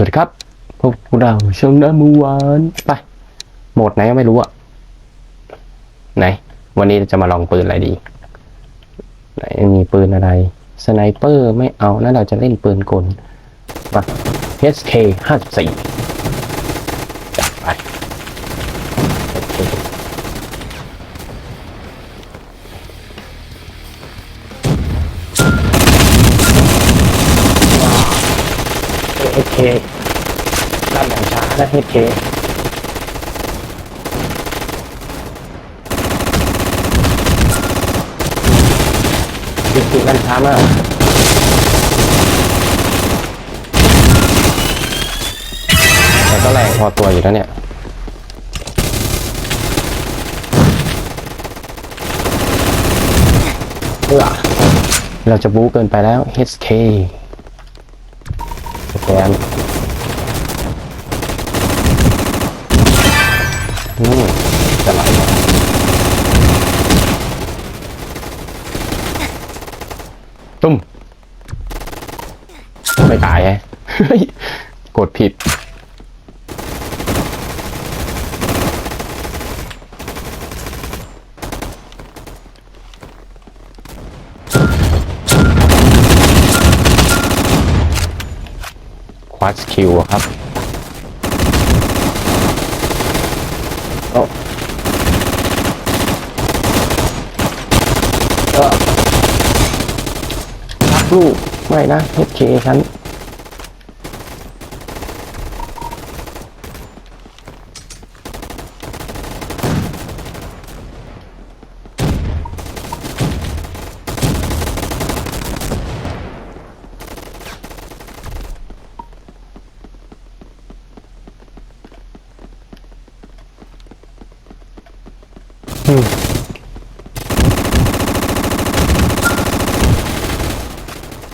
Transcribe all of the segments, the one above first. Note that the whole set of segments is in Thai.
สวัสดีครับพวกเราชมน้ำมือวานไปโหมดไหนก็ไม่รู้อะไหน วันนี้จะมาลองปืนอะไรดี ไหนมีปืนอะไรสไนเปอร์ไม่เอาแล้วเราจะเล่นปืนกลมา HK 54 HK ด้านอย่างช้านะ HK จริงๆมันช้ามากแต่ก็แรงพอตัวอยู่แล้วเนี่ยเออเราจะบู๊เกินไปแล้ว HK แกนอืมจะไหลเหรอตุ้ม ไม่ตายไงเฮ้ยกดผิด ควาสคิวครับโอ้เออลูกไม่นะเฮดเคฉัน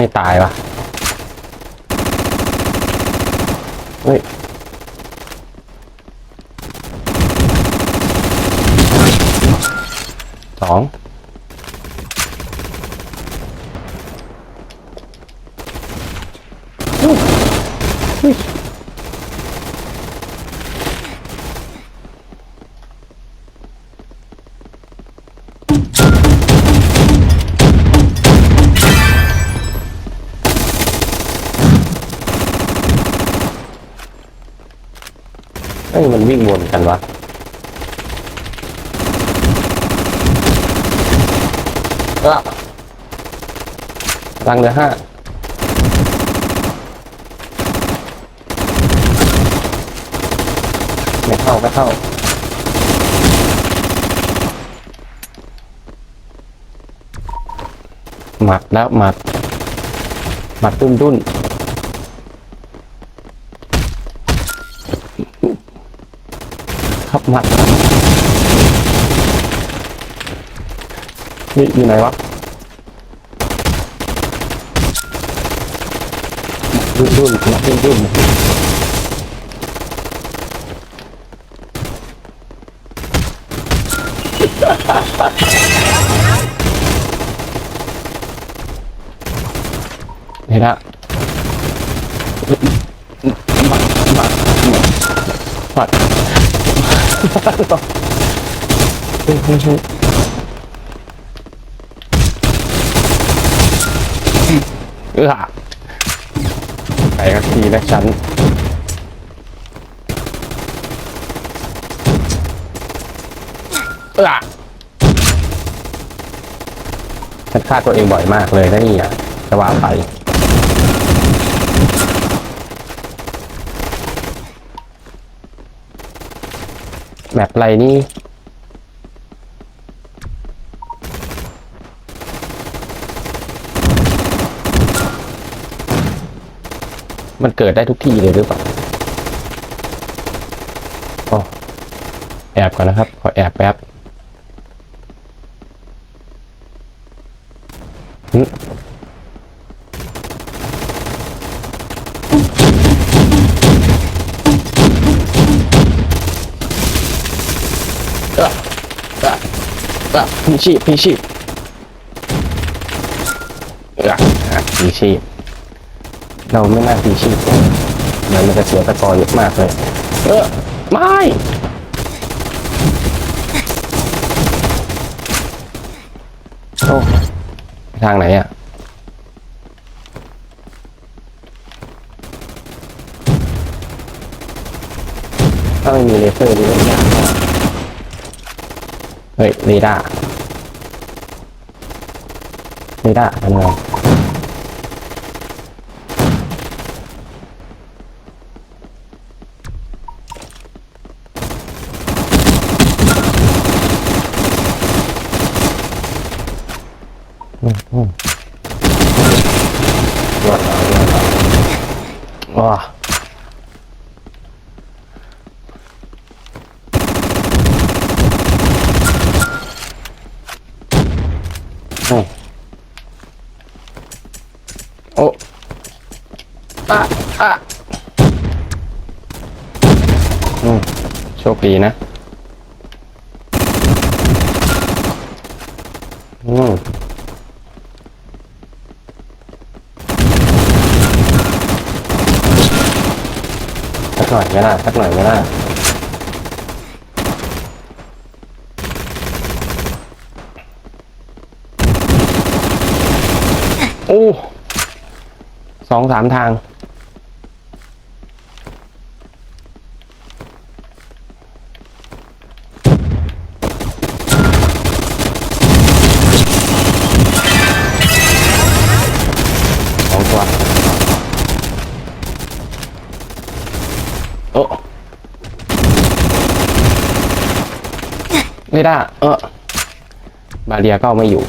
ไม่ตายวะเฮ้ยสอง อ้ยมันวิ่งวนกันวะก็ตังเหลือห้าไม่เข้าไม่เข้าหมัดแล้วหมัดหมัดดุ้นดุ้นครับ หมัดนี่อยู่ไหนวะดุนดุนหมัดดุนดุนเห็นละหมัดหมัดหมัด เฮ้ยเฮ้ยเออไปกันทีนะฉันเออฉันฆ่าตัวเองบ่อยมากเลยนะนี่ยจะว่าไป มปอะไรนี่มันเกิดได้ทุกที่เลยหรือเปล่าอ๋อแอบก่อนนะครับ ขอแอบแป๊บเออเออเออพี่ชีพพี่ชีพเอออะพี่ชีพเราไม่น่าพี่ชีพเลยเดี๋ยวมันจะเสียตะกอเยอะมากเลย เออไม่โอ้ทางไหนอะถ้าไม่มีเลเซอร์นี่ก็ยากมาก เฮ้ยเรดาร์เรดาร์ทำงานอืมอืมว้าวว้าว โอ้โอ้ อะอะอืมโชคดีนะอืมสักหน่อยไหมล่ะสักหน่อยไหมล่ะโอ้สองสามทาง สองตัว โอ้ ไม่ได้เออบาเรียก็เอาไม่อยู่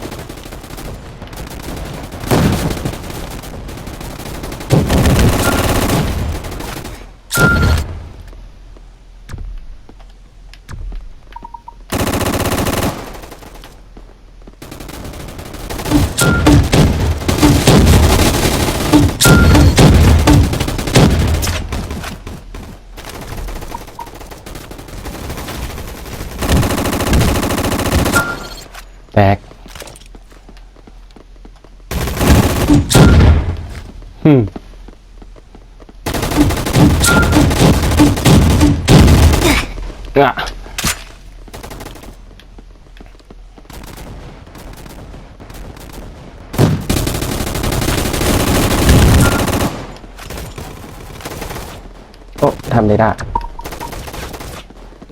แตกฮึมอะโอ้ทำได้ได้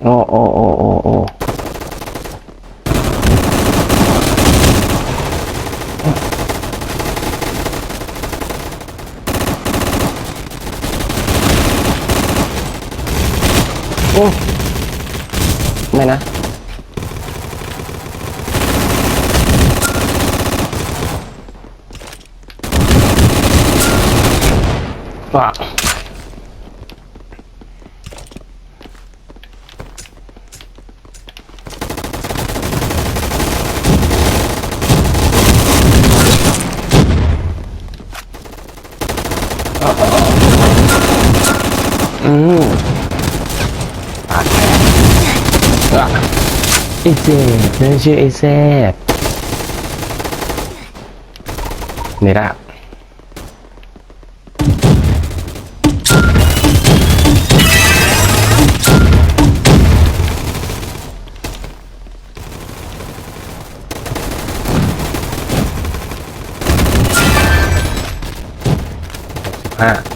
โอ้โอ้โอ้โอ้โอ้ อ้ไม่นะ ว่าอืม ปากแตกอะ ไอ้เจ็บนั่นชื่อไอ้แซดนี่ละห้า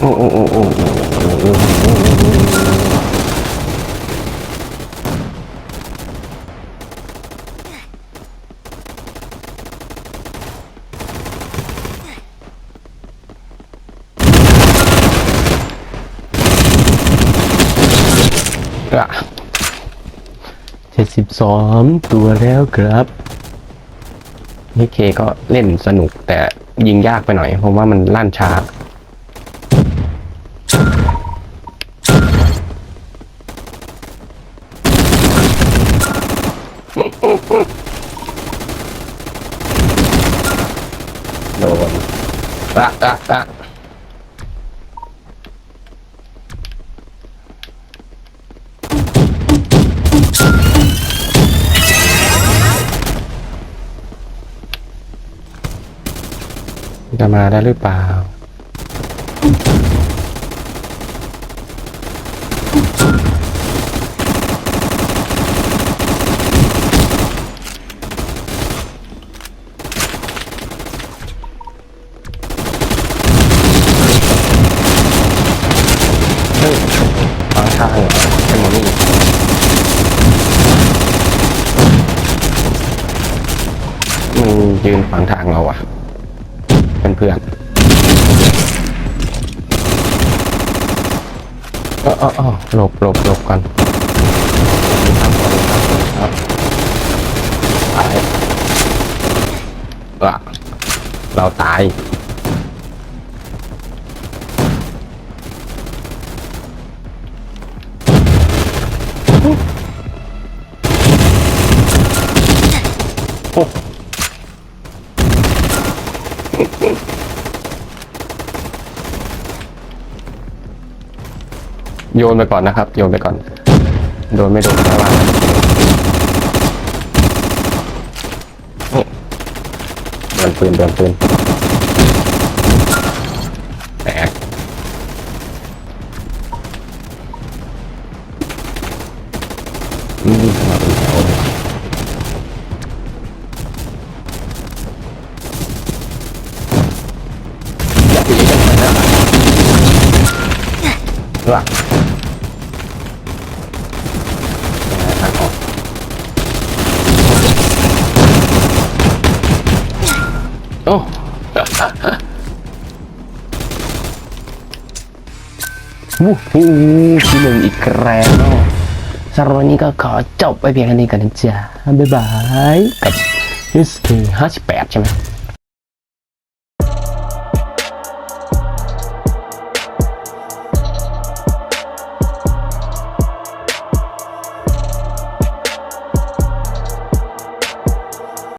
โอ้โอ้โอ้โอ้โอโอเจ็ดสิบสองตัวแล้วครับนี่เคก็เล่นสนุกแต่ยิงยากไปหน่อย เพราะว่ามันลั่นช้า น อะอะอะจะมาได้หรือเปล่า ขวางทางเหรอไอ้หมนี่มันยืนขวางทางเราอะเป็นเพื่อนเออเออเอหลบหลบหลบกันครับตายอะเราตาย โยนไปก่อนนะครับ โยนไปก่อน โดนไม่โดนไม่ว่าโอ้โดนปืนโดนปืนแตกอืมมาเป็นแถวเลย อย่าไปยิงกันนะ ว่าทางออกโอ้วู้ฮู้ที่หนึ่งอีกแล้วสำหรับวันนี้ก็ขอจบไปเพียงแค่นี้กันนะจ๊ะบ๊ายบายกับ SK 58ใช่ไหม